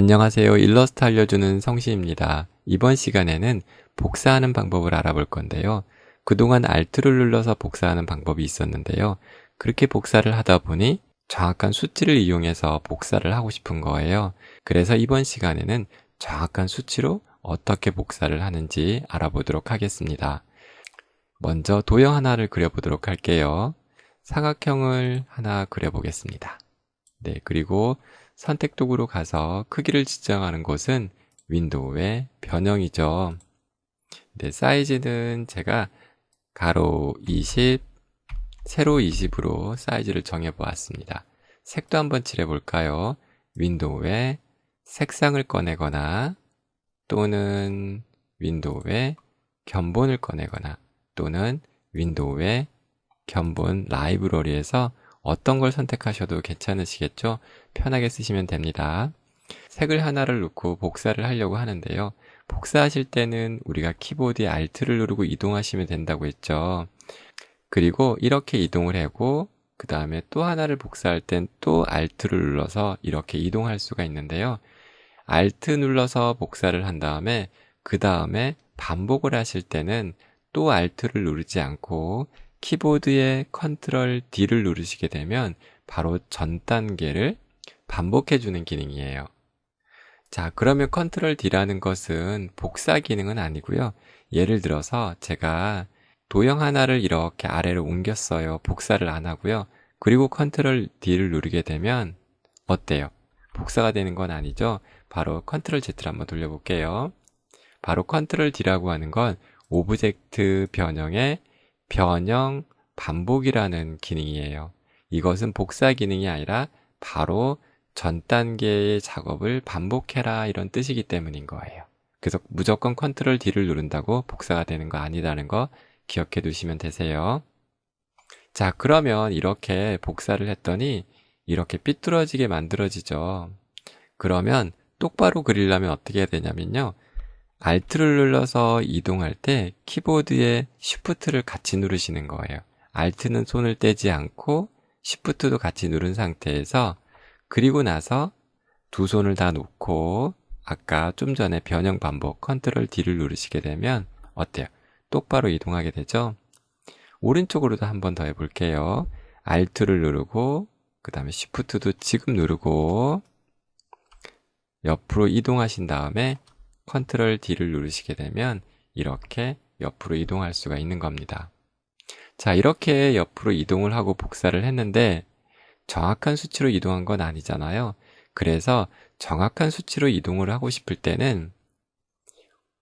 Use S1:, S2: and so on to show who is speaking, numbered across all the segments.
S1: 안녕하세요. 일러스트 알려주는 성시입니다. 이번 시간에는 복사하는 방법을 알아볼 건데요. 그동안 Alt를 눌러서 복사하는 방법이 있었는데요. 그렇게 복사를 하다 보니 정확한 수치를 이용해서 복사를 하고 싶은 거예요. 그래서 이번 시간에는 정확한 수치로 어떻게 복사를 하는지 알아보도록 하겠습니다. 먼저 도형 하나를 그려보도록 할게요. 사각형을 하나 그려보겠습니다. 네, 그리고 선택 도구로 가서 크기를 지정하는 곳은 윈도우의 변형이죠. 네, 사이즈는 제가 가로 20, 세로 20으로 사이즈를 정해 보았습니다. 색도 한번 칠해 볼까요? 윈도우에 색상을 꺼내거나 또는 윈도우에 견본을 꺼내거나 또는 윈도우에 견본 라이브러리에서 어떤 걸 선택하셔도 괜찮으시겠죠? 편하게 쓰시면 됩니다. 색을 하나를 넣고 복사를 하려고 하는데요. 복사하실 때는 우리가 키보드에 Alt를 누르고 이동하시면 된다고 했죠. 그리고 이렇게 이동을 하고 그 다음에 또 하나를 복사할 땐 또 Alt를 눌러서 이렇게 이동할 수가 있는데요. Alt 눌러서 복사를 한 다음에 그 다음에 반복을 하실 때는 또 Alt를 누르지 않고 키보드에 Ctrl D를 누르시게 되면 바로 전 단계를 반복해 주는 기능이에요. 자, 그러면 Ctrl D라는 것은 복사 기능은 아니고요. 예를 들어서 제가 도형 하나를 이렇게 아래로 옮겼어요. 복사를 안 하고요. 그리고 Ctrl D를 누르게 되면 어때요? 복사가 되는 건 아니죠? 바로 Ctrl Z를 한번 돌려볼게요. 바로 Ctrl D라고 하는 건 오브젝트 변형의 변형 반복이라는 기능이에요. 이것은 복사 기능이 아니라 바로 전 단계의 작업을 반복해라 이런 뜻이기 때문인 거예요. 그래서 무조건 컨트롤 D를 누른다고 복사가 되는 거 아니라는 거 기억해 두시면 되세요. 자, 그러면 이렇게 복사를 했더니 이렇게 삐뚤어지게 만들어지죠. 그러면 똑바로 그리려면 어떻게 해야 되냐면요. Alt를 눌러서 이동할 때 키보드에 Shift를 같이 누르시는 거예요. Alt는 손을 떼지 않고 Shift도 같이 누른 상태에서 그리고 나서 두 손을 다 놓고 아까 좀 전에 변형 반복 Ctrl D를 누르시게 되면 어때요? 똑바로 이동하게 되죠? 오른쪽으로도 한 번 더 해볼게요. Alt를 누르고 그 다음에 Shift도 지금 누르고 옆으로 이동하신 다음에 Ctrl D를 누르시게 되면 이렇게 옆으로 이동할 수가 있는 겁니다. 자, 이렇게 옆으로 이동을 하고 복사를 했는데 정확한 수치로 이동한 건 아니잖아요. 그래서 정확한 수치로 이동을 하고 싶을 때는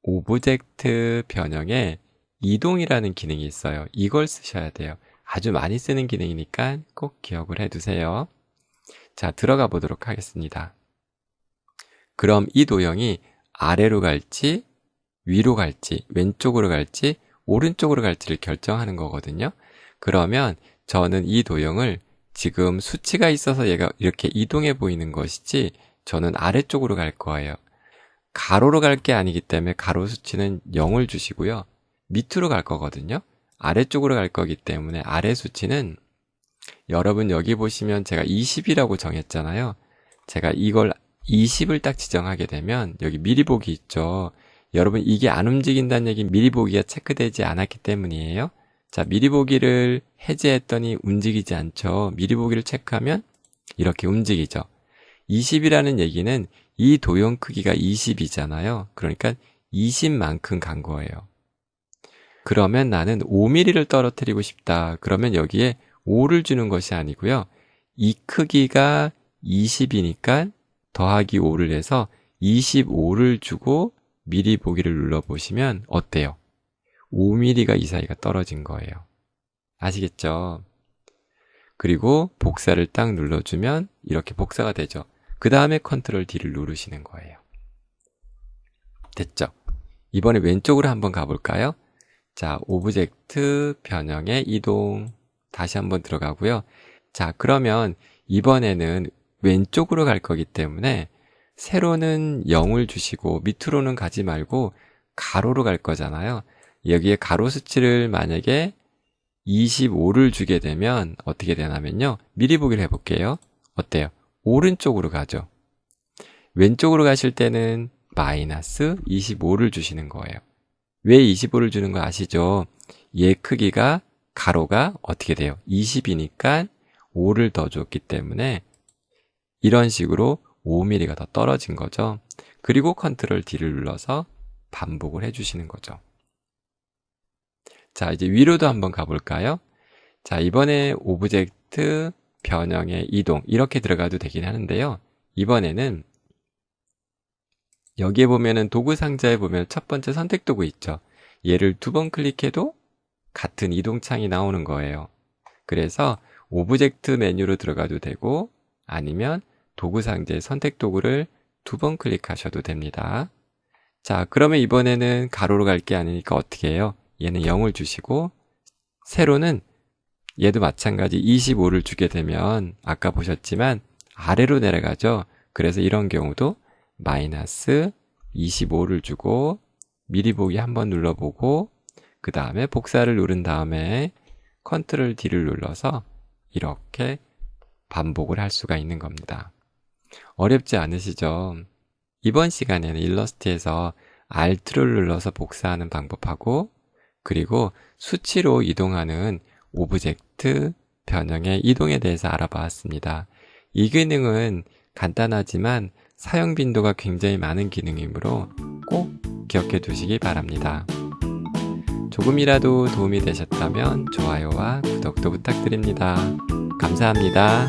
S1: 오브젝트 변형에 이동이라는 기능이 있어요. 이걸 쓰셔야 돼요. 아주 많이 쓰는 기능이니까 꼭 기억을 해 두세요. 자, 들어가 보도록 하겠습니다. 그럼 이 도형이 아래로 갈지, 위로 갈지, 왼쪽으로 갈지, 오른쪽으로 갈지를 결정하는 거거든요. 그러면 저는 이 도형을 지금 수치가 있어서 얘가 이렇게 이동해 보이는 것이지 저는 아래쪽으로 갈 거예요. 가로로 갈 게 아니기 때문에 가로 수치는 0을 주시고요. 밑으로 갈 거거든요. 아래쪽으로 갈 거기 때문에 아래 수치는 여러분 여기 보시면 제가 20이라고 정했잖아요. 제가 이걸 20을 딱 지정하게 되면 여기 미리 보기 있죠. 여러분 이게 안 움직인다는 얘기 미리 보기가 체크되지 않았기 때문이에요. 자, 미리 보기를 해제했더니 움직이지 않죠. 미리 보기를 체크하면 이렇게 움직이죠. 20이라는 얘기는 이 도형 크기가 20이잖아요. 그러니까 20만큼 간 거예요. 그러면 나는 5mm를 떨어뜨리고 싶다. 그러면 여기에 5를 주는 것이 아니고요. 이 크기가 20이니까 더하기 5를 해서 25를 주고 미리 보기를 눌러보시면 어때요? 5mm가 이 사이가 떨어진 거예요. 아시겠죠? 그리고 복사를 딱 눌러주면 이렇게 복사가 되죠. 그 다음에 컨트롤 D를 누르시는 거예요. 됐죠? 이번에 왼쪽으로 한번 가볼까요? 자, 오브젝트 변형의 이동. 다시 한번 들어가고요. 자, 그러면 이번에는 왼쪽으로 갈 거기 때문에 세로는 0을 주시고 밑으로는 가지 말고 가로로 갈 거잖아요. 여기에 가로 수치를 만약에 25를 주게 되면 어떻게 되냐면요. 미리 보기를 해볼게요. 어때요? 오른쪽으로 가죠. 왼쪽으로 가실 때는 마이너스 25를 주시는 거예요. 왜 25를 주는 거 아시죠? 얘 크기가 가로가 어떻게 돼요? 20이니까 5를 더 줬기 때문에 이런 식으로 5mm가 더 떨어진 거죠. 그리고 컨트롤 D를 눌러서 반복을 해주시는 거죠. 자, 이제 위로도 한번 가볼까요? 자, 이번에 오브젝트 변형의 이동 이렇게 들어가도 되긴 하는데요. 이번에는 여기에 보면은 도구 상자에 보면 첫 번째 선택 도구 있죠. 얘를 두 번 클릭해도 같은 이동창이 나오는 거예요. 그래서 오브젝트 메뉴로 들어가도 되고 아니면 도구 상자의 선택 도구를 두 번 클릭하셔도 됩니다. 자, 그러면 이번에는 가로로 갈 게 아니니까 어떻게 해요? 얘는 0을 주시고 세로는 얘도 마찬가지 25를 주게 되면 아까 보셨지만 아래로 내려가죠. 그래서 이런 경우도 마이너스 25를 주고 미리 보기 한번 눌러보고 그 다음에 복사를 누른 다음에 컨트롤 D를 눌러서 이렇게 반복을 할 수가 있는 겁니다. 어렵지 않으시죠? 이번 시간에는 일러스트에서 Alt를 눌러서 복사하는 방법하고 그리고 수치로 이동하는 오브젝트 변형의 이동에 대해서 알아보았습니다. 이 기능은 간단하지만 사용 빈도가 굉장히 많은 기능이므로 꼭 기억해 두시기 바랍니다. 조금이라도 도움이 되셨다면 좋아요와 구독도 부탁드립니다. 감사합니다.